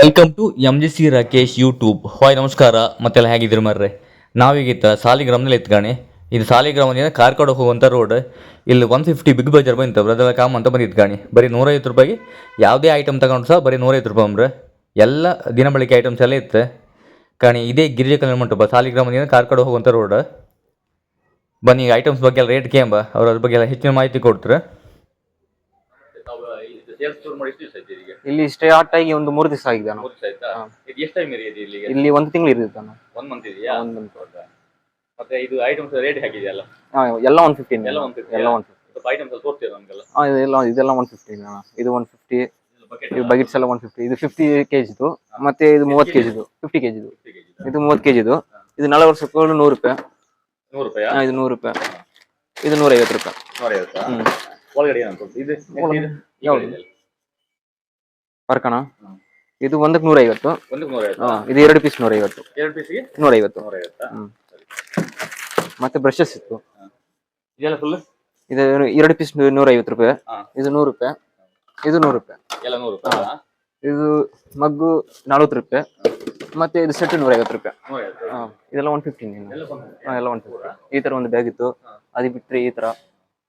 Welcome to M G C Rakesh YouTube hi ನಮಸ್ಕಾರ. ಮತ್ತೆಲ್ಲ ಹೇಗಿದ್ರು ಮರ್ರೆ? ನಾವೀಗಿತ್ತ ಸಾಲಿಗ್ರಾಮದಲ್ಲಿ ಎತ್ಗಾಣಿ ಇದು ಸಾಲಿಗ್ರಾಮದಿಂದ ಕಾರ್ಕಳ ಹೋಗುವಂಥ ರೋಡ್ ಇಲ್ಲಿ ಒನ್ ಫಿಫ್ಟಿ ಬಿಗ್ ಬಜಾರ್ ಬಂತು. ಬ್ರದರ್ ಕಾಮ್ ಅಂತ ಬಂದಿದ್ದು ಗಾಣಿ. ಬರೀ ನೂರೈವತ್ತು ರೂಪಾಯಿಗೆ ಯಾವುದೇ ಐಟಮ್ ತಗೊಂಡು ಸಹ ಬರೀ ನೂರೈವತ್ತು ರೂಪಾಯಿ ಅಂದ್ರೆ ಎಲ್ಲ ದಿನ ಬಳಿಕೆ ಐಟಮ್ಸ್ ಎಲ್ಲ ಇತ್ತು. ಕಾಣಿ ಇದೇ ಗಿರಿಜ ಕಲ್ಯಾಣ ಮಂಟಪ, ಸಾಲಿಗ್ರಾಮದಿಂದ ಕಾರ್ಕಳ ಹೋಗುವಂಥ ರೋಡ್ ಬನ್ನಿ ಐಟಮ್ಸ್ ಬಗ್ಗೆ ಎಲ್ಲ ರೇಟ್ ಕೇಂಬ. ಅವ್ರ ಬಗ್ಗೆ ಎಲ್ಲ ಹೆಚ್ಚಿನ ಮಾಹಿತಿ ಕೊಡ್ತಾರೆ. ಇಲ್ಲಿ ಸ್ಟಾರ್ಟ್ ಆಗಿ ಒಂದು ಮೂರು ದಿವಸ ಆಗಿದೆ ನಾನು ಎಷ್ಟು ಟೈಮ್ ಇದೆ ಇಲ್ಲಿಗೆ? ಇಲ್ಲಿ ಒಂದು ತಿಂಗಳು ಇರುತ್ತೆ ನಾನು ಒನ್ ಮಂತ್ ಇದೆಯಾ? ಒಂದು. ಮತ್ತೆ ಇದು ಐಟಮ್ಸ್ ರೇಟ್ ಹಾಕಿದೆಯಲ್ಲ? ಹಾ, ಎಲ್ಲ ಒನ್ ಫಿಫ್ಟೀನ್ ಎಲ್ಲ 150 ಎಲ್ಲ ಒನ್ ಫಿಫ್ಟಿ ಸ್ವಲ್ಪ ಐಟಮ್ಸ್ ಅಲ್ಲಿ ತೋರಿಸ್ತೀರಾ ನಮಗೆಲ್ಲ? ಇದೆಲ್ಲ ಇದೆಲ್ಲ ಒನ್ ಫಿಫ್ಟೀನ್ ಇದು ಒನ್ ಫಿಫ್ಟಿ ಇದು ಬಕೆಟ್ಸ್ ಎಲ್ಲ ಒನ್ ಫಿಫ್ಟಿ ಇದು ಫಿಫ್ಟಿ ಕೆಜಿದು. ಮತ್ತೆ ಇದು ಮೂವತ್ತು ಕೆಜಿದು. ಫಿಫ್ಟಿ ಕೆಜಿದು. ಇದು ಮೂವತ್ತು ಕೆಜಿದು. ಇದು ನಲವತ್ತು ವರ್ಷಕ್ಕೂ ನೂರು ರೂಪಾಯಿ. ನೂರು ರೂಪಾಯಿ? ಹಾ, ಇದು ನೂರು ರೂಪಾಯಿ. ಇದು ನೂರೈವತ್ತು ರೂಪಾಯಿ. ಹ್ಮ್. ಒಳಗಡೆ ಏನಂತ? ಇದು ಒಳಗಡೆ. ಇದು? ಯಾವ್ದು? ಇದೆಯಲ್ಲ. ಹ್ಮ್. ಇದು ಒಂದಕ್ಕೆ ನೂರೈವತ್ತು. ಒಂದಕ್ಕೆ ನೂರೈವತ್ತು. ಹಾ, ಇದು ಎರಡು ಪೀಸ್ ನೂರೈವತ್ತು. ಎರಡು ಪೀಸಿಗೆ ನೂರೈವತ್ತು. ನೂರೈವತ್ತಾ? ಹ್ಮ್. ಮತ್ತೆ ಬ್ರಷಸ್ ಇತ್ತು. ಇದೆಲ್ಲ ಫುಲ್ ಇದು ಎರಡು ಪೀಸ್ ನೂರೈವತ್ತು ರೂಪಾಯಿ. ಹಾ. ಇದು ನೂರು ರೂಪಾಯಿ. ಇದು ನೂರು ರೂಪಾಯಿ. ಎಲ್ಲ ನೂರು ರೂಪಾಯಿ ಇದು ಮಗ್ಗು ನಲ್ವತ್ತು ರೂಪಾಯಿ. ಮತ್ತೆ ಇದು ಸೆಟ್ ನೂರೈವತ್ತು ರೂಪಾಯಿ. ನೂರೈವತ್ತು. ಹಾ, ಇದೆಲ್ಲ ಒನ್ ಫಿಫ್ಟೀನ್ ಎಲ್ಲ ಒನ್ ಫಿಫ್ಟಿ ಈ ತರ ಒಂದು ಬ್ಯಾಗ್ ಇತ್ತು. ಅದು ಬಿಟ್ರಿ ಈ ತರ.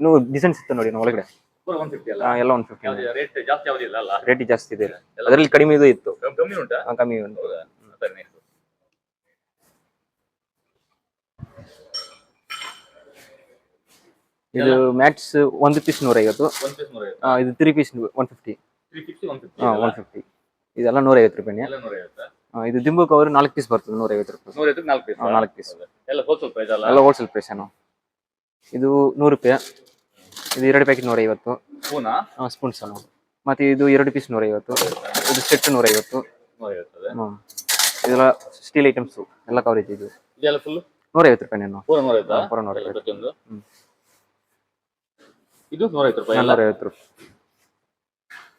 ಇನ್ನು ಡಿಸೈನ್ಸ್ ಇತ್ತು ನೋಡಿ ನಾವು ಒಳಗಡೆ. ಒನ್ ಫಿಫ್ಟಿ ಅಲ್ಲ? ಎಲ್ಲ ಒನ್ ಫಿಫ್ಟಿ ರೇಟ್ ಜಾಸ್ತಿ ಅಲ್ಲ? ರೇಟ್ ಜಾಸ್ತಿ ಇದೆ. ಅದರಲ್ಲಿ ಕಡಿಮೆ ಇದು ಇತ್ತು. ಕಮ್ಮಿ- ಉಂಟಾ? ಕಮ್ಮಿ ಉಂಟು. ಸರಿ. ಇದು ಮ್ಯಾಟ್ಸ್ ಒಂದು ಪೀಸ್ ನೂರೈವತ್ತು. ಇದು ತ್ರೀ ಪೀಸ್ ಒನ್ ಫಿಫ್ಟಿ ಹಾ ಒನ್ ಫಿಫ್ಟಿ ಇದೆಲ್ಲ ನೂರೈವತ್ತು ರೂಪಾಯಿ ಇದು ದಿಂಬು ಕವರ್ ನಾಲ್ಕು ಪೀಸ್ ಬರ್ತದೆ ನೂರೈವತ್ತು ರೂಪಾಯಿ. ನಾಲ್ಕು ಪೀಸ್ ಎಲ್ಲ ಹೋಲ್ಸೇಲ್ ಪ್ರೈಸ್ ಎಲ್ಲ ಹೋಲ್ಸೇಲ್ ಪ್ರೈಸ್ ಏನು. ಇದು ನೂರು ರೂಪಾಯಿ. ಇದು ಎರಡು ಪ್ಯಾಕೆಟ್ ನೂರೈವತ್ತು. ಪೂನಾ ಸ್ಪೂನ್ಸ್ ಅನ್ನು ಮತ್ತೆ ಇದು ಎರಡು ಪೀಸ್ ನೂರೈವತ್ತು. ಇದು ಸೆಟ್ ನೂರೈವತ್ತು. ನೂರೈವತ್ತದೆ? ಹ್ಮ್. ಇದೆಲ್ಲ ಸ್ಟೀಲ್ ಐಟಮ್ಸ್ ಎಲ್ಲ ಕವರೇಜ್ ಇದು ಇದೆಲ್ಲ ಫುಲ್ ನೂರೈವತ್ತು ರೂಪಾಯಿ ನಾನು ಪೂರ ನೂರೈವತ್ತಾ ಹಾ, ಪೂರ ನೂರೈವತ್ತು. ಪ್ರತಿಯೊಂದು. ಇದು ನೂರೈವತ್ತು ರೂಪಾಯಿ ಎಲ್ಲ ನೂರೈವತ್ತು ರೂಪಾಯಿ.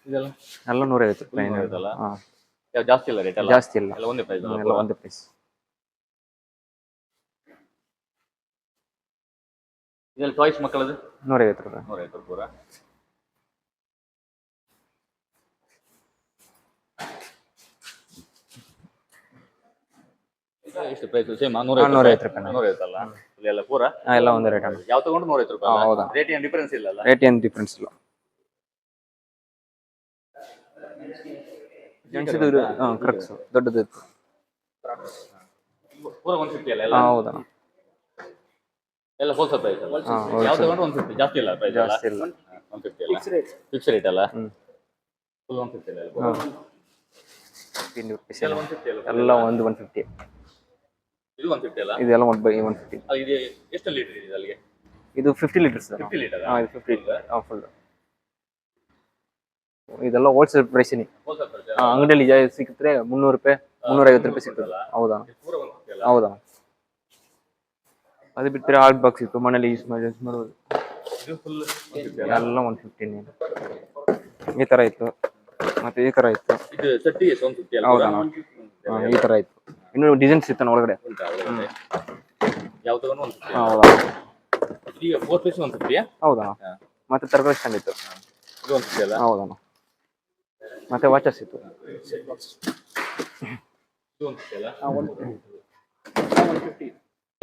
ಇದೆಲ್ಲ? ಎಲ್ಲ ನೂರೈವತ್ತು ರೂಪಾಯಿ ನೂರೈವತ್ತಲ್ಲ? ಹಾ, ಜಾಸ್ತಿ ಇಲ್ಲ ರೇಟ್ ಜಾಸ್ತಿ ಇಲ್ಲ. ಎಲ್ಲ ಒಂದೇ ಪ್ರೈಸ್ ಎಲ್ಲ ಒಂದೇ ಪ್ರೈಸ್ ಇದೆಲ್ಲ ಚಾಯ್ಸ್ ಮಕ್ಕಳದು? ನೂರೈವತ್ತು ರೂಪಾಯಿ. ನೂರೈವತ್ತು ಪೂರ? ಎಷ್ಟು ಪ್ರೈಸ್ ಸೇಮ್ ನೂರೈವತ್ತು ರೂಪಾಯಿ. ನೂರೈವತ್ತಲ್ಲ ಎಲ್ಲ ಪೂರ? ಎಲ್ಲ ಒಂದೇ ರೇಟ್ ಯಾವ ತಗೊಂಡು ನೂರೈವತ್ತು ರೂಪಾಯಿ ಹೌದಾ. ರೂಪಾಯಿ ರೇಟ್ ಏನು ಡಿಫರೆನ್ಸ್ ಇಲ್ಲ ರೇಟ್ ಏನು ಡಿಫ್ರೆನ್ಸ್ ಇಲ್ಲ. ಜೆಂಟ್ಸ್ ಹಾಂ ಕ್ರಕ್ಸ್ ದೊಡ್ಡದು ಇತ್ತು. ಪೂರ ಒನ್ ಫಿಫ್ಟಿ ಅಲ್ಲ ಹೌದಾ? ಎಲ್ಲ ಹೋಲ್ಸೇಲ್ ಪ್ರೈಸ್ ಅಲ್ಲ ಯಾವ ಒನ್ ಫಿಫ್ಟಿ ಜಾಸ್ತಿ ಇಲ್ಲ ಪ್ರೈಸ್ ಜಾಸ್ತಿ ಇಲ್ಲ. ಒನ್ ಫಿಫ್ಟಿ ಅಲ್ಲ? ಫಿಕ್ಸ್ ರೇಟ್ ಅಲ್ಲ. ಫುಲ್ ಒನ್ ಫಿಫ್ಟಿ ಅಲ್ಲ ಫಿಫ್ಟೀನ್ ರುಪೀಸ್ ಎಲ್ಲ. ಒಂದು ಒನ್ ಫಿಫ್ಟಿ ಇದು ಒನ್ ಫಿಫ್ಟಿ ಅಲ್ಲ? ಇದೆಲ್ಲ ಒನ್ ಬೈ ಒನ್ ಫಿಫ್ಟಿ ಇದು ಎಷ್ಟು ಲೀಟರ್ ಇದೆ ಅಲ್ಲಿಗೆ? ಇದು ಫಿಫ್ಟಿ ಲೀಟರ್ಸ್ ಫಿಫ್ಟಿ ಲೀಟರ್ ಹಾಂ ಇದು ಫಿಫ್ಟಿ ಹಾಂ ಫುಲ್ ಇದೆಲ್ಲ ಹೋಲ್ಸೇಲ್ ಪ್ರೈಸಿನಿ ಹೋಲ್ಸೇಲ್ ಪ್ರೈಸ್ ಅಂಗಡಿಯಲ್ಲಿ ಸಿಕ್ಕಿದ್ರೆ ಮುನ್ನೂರು ರೂಪಾಯಿ ಮುನ್ನೂರೈವತ್ತು ರೂಪಾಯಿ ಸಿಗ್ತದೆ. ಹೌದಾ? ಪೂರ ಒನ್ ಅಲ್ಲ? ಹೌದಾ? ಅದು ಬಿಟ್ಟರೆ ಹಾರ್ಡ್ ಬಾಕ್ಸ್ ಇತ್ತು ಮನೇಲಿ ಯೂಸ್ ಮಾಡಿ ಯೂಸ್ ಮಾಡೋದು ಎಲ್ಲ ಒನ್ ಫಿಫ್ಟೀನ್ ಈ ಥರ ಇತ್ತು. ಮತ್ತೆ ಈ ಥರ ಇತ್ತು. ಹೌದಾ? ಈ ಥರ ಇತ್ತು. ಇನ್ನೂ ಡಿಸೈನ್ಸ್ ಇತ್ತು ಒಳಗಡೆ. ಹೌದಾ? ಹೌದಾ? ಮತ್ತೆ ತರಕಾರಿ ಸ್ಟ್ಯಾಂಡ್ ಇತ್ತು. ಹೌದಾ? ಮತ್ತೆ ವಾಚಸ್ ಇತ್ತು.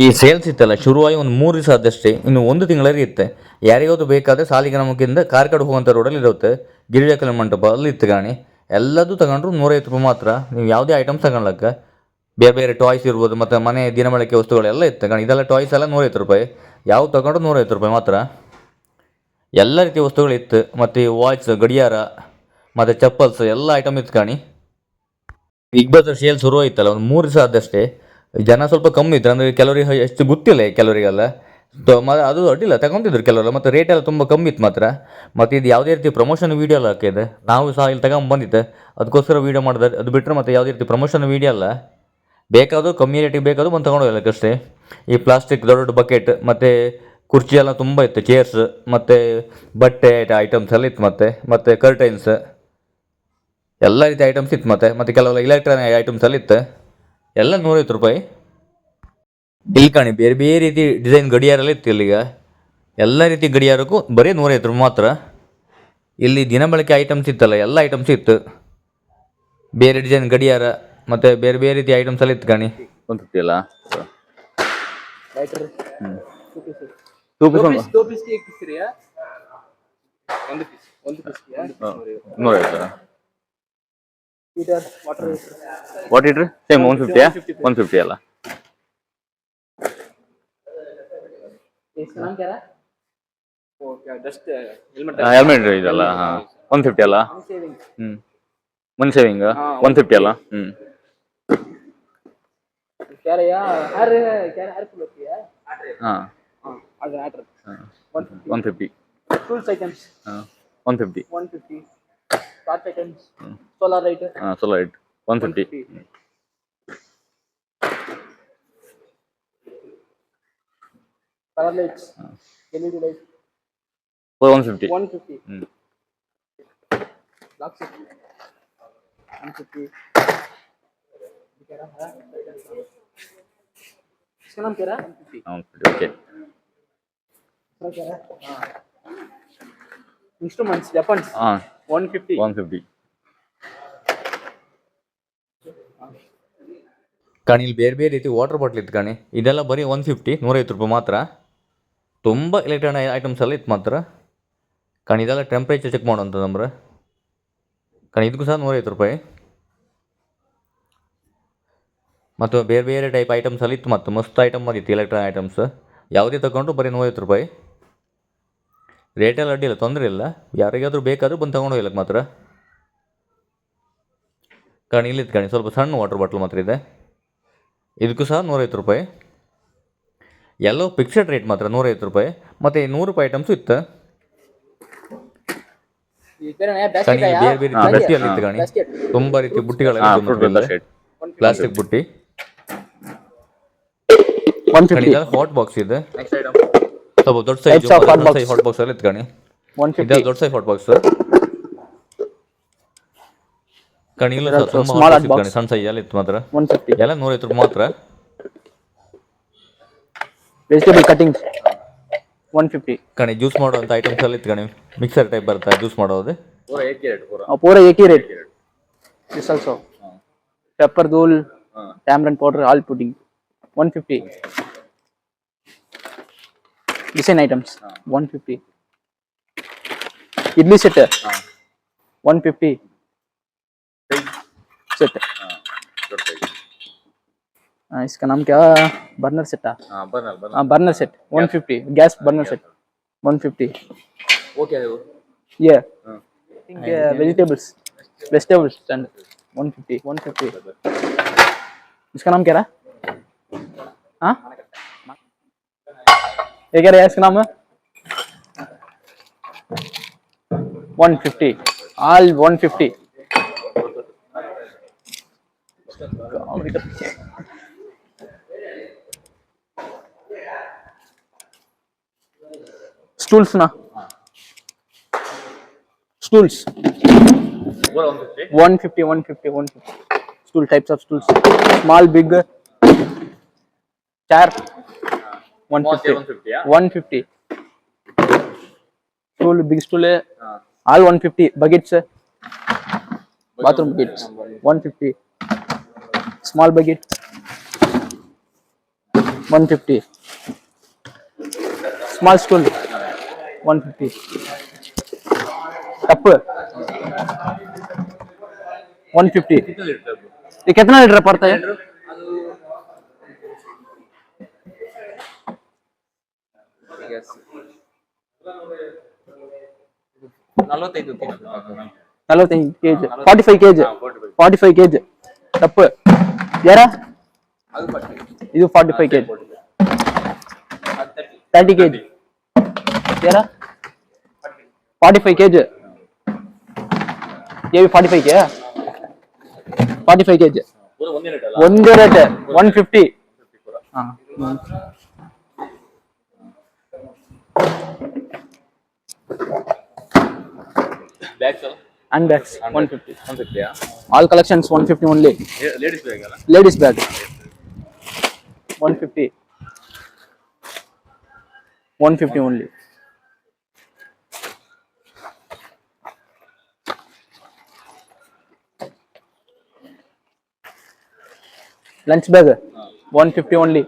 ಈ ಸೇಲ್ಸ್ ಇತ್ತಲ್ಲ, ಶುರುವಾಗಿ ಒಂದು ಮೂರು ದಿವಸ ಆದಷ್ಟೇ, ಇನ್ನು ಒಂದು ತಿಂಗಳಲ್ಲಿ ಇರುತ್ತೆ ಯಾರಿಗಾದ್ರು ಬೇಕಾದರೆ ಸಾಲಿಗ್ರಾಮಕ್ಕಿಂತ ಕಾರ್ಕಡ್ ಹೋಗುವಂಥ ರೋಡಲ್ಲಿ ಇರುತ್ತೆ. ಗಿರಿಜಾ ಕಲ್ಯಾಣ ಮಂಟಪ, ಅಲ್ಲಿ ಇತ್ತು ಗಾಣಿ. ಎಲ್ಲದೂ ತಗೊಂಡ್ರು ನೂರೈವತ್ತು ರೂಪಾಯಿ ಮಾತ್ರ. ನೀವು ಯಾವುದೇ ಐಟಮ್ಸ್ ತಗೊಳಕ್ಕ. ಬೇರೆ ಬೇರೆ ಟಾಯ್ಸ್ ಇರ್ಬೋದು, ಮತ್ತು ಮನೆ ದಿನಬಳಕೆ ವಸ್ತುಗಳೆಲ್ಲ ಇತ್ತು ಗಾಣಿ. ಇದೆಲ್ಲ ಟಾಯ್ಸ್ ಎಲ್ಲ ನೂರೈವತ್ತು ರೂಪಾಯಿ. ಯಾವ್ದು ತಗೊಂಡ್ರು ನೂರೈವತ್ತು ರೂಪಾಯಿ ಮಾತ್ರ. ಎಲ್ಲ ರೀತಿಯ ವಸ್ತುಗಳಿತ್ತು ಮತ್ತು ವಾಚ್ ಗಡಿಯಾರ, ಮತ್ತು ಚಪ್ಪಲ್ಸ್, ಎಲ್ಲ ಐಟಮ್ ಇತ್ತು ಕಾಣಿ ಬಿಗ್ ಬಜಾರ್ ಸೇಲ್ ಶುರು ಆಯ್ತಲ್ಲ ಒಂದು ಮೂರು ದಿವಸ ಆದಷ್ಟೇ. ಜನ ಸ್ವಲ್ಪ ಕಮ್ಮಿ ಇತ್ತು ಅಂದರೆ ಕೆಲವರಿಗೆ ಎಷ್ಟು ಗೊತ್ತಿಲ್ಲ ಕೆಲವರಿಗೆಲ್ಲ. ಅದು ಅಡ್ಡಿಲ್ಲ ತಗೊಂತಿದ್ರು ಕೆಲವರು, ಮತ್ತು ರೇಟ್ ಎಲ್ಲ ತುಂಬ ಕಮ್ಮಿ ಇತ್ತು ಮಾತ್ರ. ಮತ್ತು ಇದು ಯಾವುದೇ ರೀತಿ ಪ್ರಮೋಷನ್ ವೀಡಿಯೋ ಎಲ್ಲ ಹಾಕಿದೆ. ನಾವು ಸಹ ಇಲ್ಲಿ ತಗೊಂಡು ಬಂದಿದ್ದೆ. ಅದಕ್ಕೋಸ್ಕರ ವೀಡಿಯೋ ಮಾಡಿದೆ. ಅದು ಬಿಟ್ಟರೆ ಮತ್ತು ಯಾವುದೇ ರೀತಿ ಪ್ರಮೋಷನ್ ವೀಡಿಯೋ ಅಲ್ಲ. ಬೇಕಾದರೂ, ಕಮ್ಮಿ ರೇಟಿಗೆ ಬೇಕಾದರೂ ಬಂದು ತಗೊಂಡು ಅಷ್ಟೇ. ಈ ಪ್ಲಾಸ್ಟಿಕ್ ದೊಡ್ಡ ದೊಡ್ಡ ಬಕೆಟ್ ಮತ್ತು ಕುರ್ಚಿ ಎಲ್ಲ ತುಂಬ ಇತ್ತು ಚೇರ್ಸ್ ಮತ್ತು ಬಟ್ಟೆ ಐಟಮ್ಸ್ ಎಲ್ಲ ಇತ್ತು ಮತ್ತೆ, ಮತ್ತು ಕರ್ಟೈನ್ಸ್ ಎಲ್ಲ ರೀತಿ ಐಟಮ್ಸ್ ಇತ್ತು ಮತ್ತೆ, ಮತ್ತು ಕೆಲವೆಲ್ಲ ಇಲೆಕ್ಟ್ರಾನಿಕ್ ಐಟಮ್ಸ್ ಎಲ್ಲ ಇತ್ತು. ಎಲ್ಲ ನೂರೈವತ್ತು ರೂಪಾಯಿ. ಇಲ್ಲಿ ಕಾಣಿ ಬೇರೆ ಬೇರೆ ರೀತಿ ಡಿಸೈನ್ ಗಡಿಯಾರಲ್ಲಿ ಇತ್ತು ಇಲ್ಲಿಗ ಎಲ್ಲ ರೀತಿ ಗಡಿಯಾರಕ್ಕೂ ಬರೀ ನೂರೈವತ್ತು ರೂಪಾಯಿ ಮಾತ್ರ. ಇಲ್ಲಿ ದಿನಬಳಕೆ ಐಟಮ್ಸ್ ಇತ್ತಲ್ಲ ಎಲ್ಲ ಐಟಮ್ಸ್ ಇತ್ತು. ಬೇರೆ ಡಿಸೈನ್ ಗಡಿಯಾರ ಮತ್ತು ಬೇರೆ ಬೇರೆ ರೀತಿ ಐಟಮ್ಸ್ ಎಲ್ಲ ಇತ್ತು ಕಾಣಿ. ನೋಡಿ ನೂರೈವತ್ತು. ವಾಟ್ ಇಟ್ರಿ ಸೇಮ್ ಒನ್ ಫಿಫ್ಟಿಯಾ ಒನ್ ಫಿಫ್ಟಿ ಅಲ್ಲ ಹೆಲ್ಮೆಟ್ ಇದಲ್ಲ ಹಾ ಒನ್ ಫಿಫ್ಟಿ ಅಲ್ಲ ಹ್ಮ್ ಮನ್ ಸೇವಿಂಗ್ ಒನ್ ಫಿಫ್ಟಿ ಅಲ್ಲ ಹ್ಮ್ one fifty one fifty Start seconds. Mm. Ah, uh, solar light. 150. 150. Mm. Parallel lights. For 150. 150. Hmm. 150. इसका नाम क्या 150. 150. Ah, okay. Instruments. Japan. Ah. हाँ. ಹಾಂ 150 ಒನ್ ಫಿಫ್ಟಿ ಕಣಿ ಇಲ್ಲಿ ಬೇರೆ ಬೇರೆ ರೀತಿ ವಾಟರ್ ಬಾಟ್ಲ್ ಇತ್ತು ಕಣಿ. ಇದೆಲ್ಲ ಬರೀ ಒನ್ ಫಿಫ್ಟಿ ನೂರೈವತ್ತು ರೂಪಾಯಿ ಮಾತ್ರ. ತುಂಬ ಎಲೆಕ್ಟ್ರಾನಿಕ್ ಐಟಮ್ಸ್ ಎಲ್ಲ ಇತ್ತು ಮಾತ್ರ. ಕಣಿ ಇದೆಲ್ಲ ಟೆಂಪ್ರೇಚರ್ ಚೆಕ್ ಮಾಡೋಂಥದ್ದು ನಮ್ರೆ. ಕಣಿ ಇದಕ್ಕೂ ಸಹ ನೂರೈವತ್ತು ರೂಪಾಯಿ. ಮತ್ತು ಬೇರೆ ಬೇರೆ ಟೈಪ್ ಐಟಮ್ಸ್ ಎಲ್ಲ ಇತ್ತು ಮತ್ತು ಮಸ್ತ್ ಐಟಮ್ ಬಂದಿತ್ತು ಎಲೆಕ್ಟ್ರಾನಿಕ್ ಐಟಮ್ಸ್ ಯಾವುದೇ ತಗೊಂಡ್ರು ಬರೀ ನೂರೈವತ್ತು ರೂಪಾಯಿ. ರೇಟೆಲ್ಲ ಅಡ್ಡಿಲ್ಲ ತೊಂದರೆ ಇಲ್ಲ. ಯಾರಿಗಾದರೂ ಬೇಕಾದರೂ ಬಂದು ತಗೊಂಡು ಹೋಗ್ಲಿಕ್ಕೆ ಮಾತ್ರ. ಕಣಿ ಇಲ್ಲಿತ್ತು ಕಣಿ ಸ್ವಲ್ಪ ಸಣ್ಣ ವಾಟರ್ ಬಾಟ್ಲ್ ಮಾತ್ರ ಇದೆ. ಇದಕ್ಕೂ ಸಹ ನೂರೈವತ್ತು ರೂಪಾಯಿ. ಎಲ್ಲೋ ಫಿಕ್ಸೆಡ್ ರೇಟ್ ಮಾತ್ರ ನೂರೈವತ್ತು ರೂಪಾಯಿ. ಮತ್ತು ನೂರು ರೂಪಾಯಿ ಐಟಮ್ಸು ಇತ್ತು ಬೇರೆ ಬೇರೆ ಬುಟ್ಟಿಯಲ್ಲಿ ಇತ್ತು ಕಾಣಿ. ತುಂಬ ರೀತಿ ಬುಟ್ಟಿಗಳೆಲ್ಲ ಪ್ಲಾಸ್ಟಿಕ್ ಬುಟ್ಟಿ. ಹಾಟ್ ಬಾಕ್ಸ್ ಇದೆ. ತಗೋಬಹುದು ದೊಡ್ಡ ಸೈಜ್ ಸೈಜ್ ಹಾಟ್ ಬಾಕ್ಸ್ ಅಲ್ಲಿ ಎತ್ಕೊಳ್ಳಿ ಇದು ದೊಡ್ಡ ಸೈಜ್ ಹಾಟ್ ಬಾಕ್ಸ್ ಕಣಿ ಇಲ್ಲ ಸರ್ ತುಂಬಾ ಸಣ್ಣ ಸೈಜ್ ಅಲ್ಲಿ ಇತ್ತು ಮಾತ್ರ. ಎಲ್ಲ ನೂರೈವತ್ತು ರೂಪಾಯಿ ಮಾತ್ರ. ವೆಜಿಟೇಬಲ್ ಕಟಿಂಗ್ ಒನ್ ಫಿಫ್ಟಿ ಕಣಿ ಜ್ಯೂಸ್ ಮಾಡುವಂಥ ಐಟಮ್ಸ್ ಅಲ್ಲಿ ಇತ್ತು ಕಣಿ ಮಿಕ್ಸರ್ ಟೈಪ್ ಬರುತ್ತೆ ಜ್ಯೂಸ್ ಮಾಡೋದು. ಪೂರ eighty rate this also pepper ಧೂಲ್ tamarind powder all pudding one fifty design items one fifty idli set set हाँ इसका नाम क्या बर्नर सेट हाँ बर्नर हाँ burner set one fifty gas burner set one fifty ये think vegetables vegetable stand one fifty one fifty इसका नाम क्या रहा हाँ ये क्या रहेगा इसका नाम है? 150 ऑल 150 स्टूल्स ना। Stools. 150 150 150 stool types of stools small big चार। chair 150 one ಫಿಫ್ಟಿಯಾ 150 stool big stool all 150 buckets bathroom buckets 150 small bucket 150 small stool 150 cup 150 ये कितना लीटर पड़ता है ನಲವತ್ತೈದು KG forty five KG forty five KG ತಪ್ಪು ಯಾರ ಇದು forty five KG thirty KG ಯಾರ forty five KG AV forty five K forty five KG ಪೂರ ಒಂದೇ ರೇಟ್ ಅಲ್ಲ ಒಂದೇ ರೇಟ್ ಒನ್ ಫಿಫ್ಟಿ ಹಾಂ ಬ್ಯಾಗ್ಸ್ ಅಲ್ಲ hand bags one fifty one ಫಿಫ್ಟಿಯಾ all collections one fifty only ladies bag ಅಲ್ಲ ladies bag one fifty one fifty only lunch bag one fifty only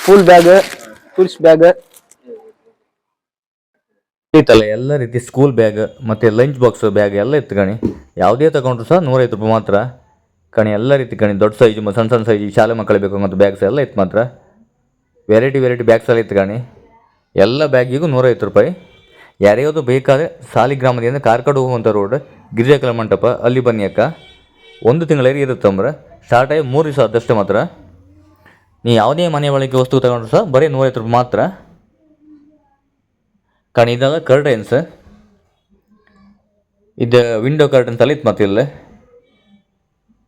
school bag ಫುಲ್ಸ್ bag ಇತ್ತಲ್ಲ, ಎಲ್ಲ ರೀತಿ school bag ಮತ್ತು lunch box bag ಎಲ್ಲ ಇತ್ತು ಕಣಿ. ಯಾವುದೇ ತಗೊಂಡ್ರು ಸಹ ನೂರೈವತ್ತು ರೂಪಾಯಿ ಮಾತ್ರ. ಕಣಿ, ಎಲ್ಲ ರೀತಿ ಕಣಿ, ದೊಡ್ಡ ಸೈಜು ಸಣ್ಣ ಸಣ್ಣ ಸೈಜ್ ಶಾಲೆ ಮಕ್ಕಳಿಗೆ ಬೇಕು ಮತ್ತು ಬ್ಯಾಗ್ಸ್ ಎಲ್ಲ ಇತ್ತು ಮಾತ್ರ. ವೆರೈಟಿ ವೆರೈಟಿ ಬ್ಯಾಗ್ಸ್ ಎಲ್ಲ ಇತ್ತು ಕಣಿ. ಎಲ್ಲ ಬ್ಯಾಗಿಗೂ ನೂರೈವತ್ತು ರೂಪಾಯಿ. ಯಾರ್ಯಾವುದು ಬೇಕಾದ್ರೆ ಸಾಲಿಗ್ರಾಮದಿಂದ ಕಾರ್ಕಡ್ ಹೋಗುವಂಥ ರೋಡ್ ಗಿರಿಜಾಕಲ ಮಂಟಪ, ಅಲ್ಲಿ ಬನ್ನಿ ಅಕ್ಕ. ಒಂದು ತಿಂಗಳಿಗೆ ಇರುತ್ತಂದ್ರೆ ಸ್ಟಾರ್ಟ್ ಆಗಿ ಮೂರು ದಿವಸ ಆದಷ್ಟೇ ಮಾತ್ರ. ನೀವು ಯಾವುದೇ ಮನೆ ಒಳಗೆ ವಸ್ತು ತಗೊಂಡ್ರು ಸಹ ಬರೀ ನೂರೈವತ್ತು ರೂಪಾಯಿ ಮಾತ್ರ. ಕಾರಣ ಇದೆಲ್ಲ ಕರ್ಟೈನ್ಸ್ ಇದು ವಿಂಡೋ ಕರ್ಟನ್ಸ್ ತಲೀತು ಮತ್ತೆ ಇಲ್ಲ.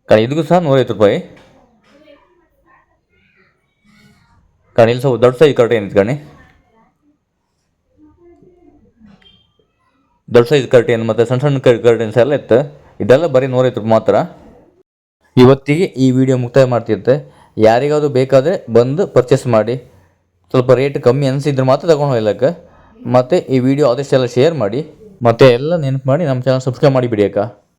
ಕಾರಣ ಇದಕ್ಕೂ ಸಹ ನೂರೈವತ್ತು ರೂಪಾಯಿ. ಕಾರಣ ಇಲ್ಲಿ ಸ್ವಲ್ಪ ದೊಡ್ಡ ಸೈಜ್ ಕರ್ಟೈನ್ ಇತ್ತು ಕಣಿ. ದೊಡ್ಡ ಸೈಜ್ ಕರ್ಟೈನ್ ಮತ್ತು ಸಣ್ಣ ಸಣ್ಣ ಕರ್ಟೆನ್ಸ್ ಎಲ್ಲ ಇತ್ತು. ಇದೆಲ್ಲ ಬರೀ ನೂರೈವತ್ತು ರೂಪಾಯಿ ಮಾತ್ರ. ಇವತ್ತಿಗೆ ಈ ವಿಡಿಯೋ ಮುಕ್ತಾಯ ಮಾಡ್ತಿರುತ್ತೆ ಯಾರಿಗಾದ್ರು ಬೇಕಾದರೆ ಬಂದು ಪರ್ಚೇಸ್ ಮಾಡಿ. ಸ್ವಲ್ಪ ರೇಟ್ ಕಮ್ಮಿ ಅನಿಸಿದ್ರೆ ಮಾತ್ರ ತಗೊಂಡು ಹೋಗ್ಲಕ್ಕ ಮತ್ತು ಈ ವಿಡಿಯೋ ಆದಷ್ಟೆಲ್ಲ ಶೇರ್ ಮಾಡಿ. ಮತ್ತು ಎಲ್ಲ ನೆನಪು ಮಾಡಿ ನಮ್ಮ ಚಾನಲ್ ಸಬ್ಸ್ಕ್ರೈಬ್ ಮಾಡಿ ಅಕ್ಕ.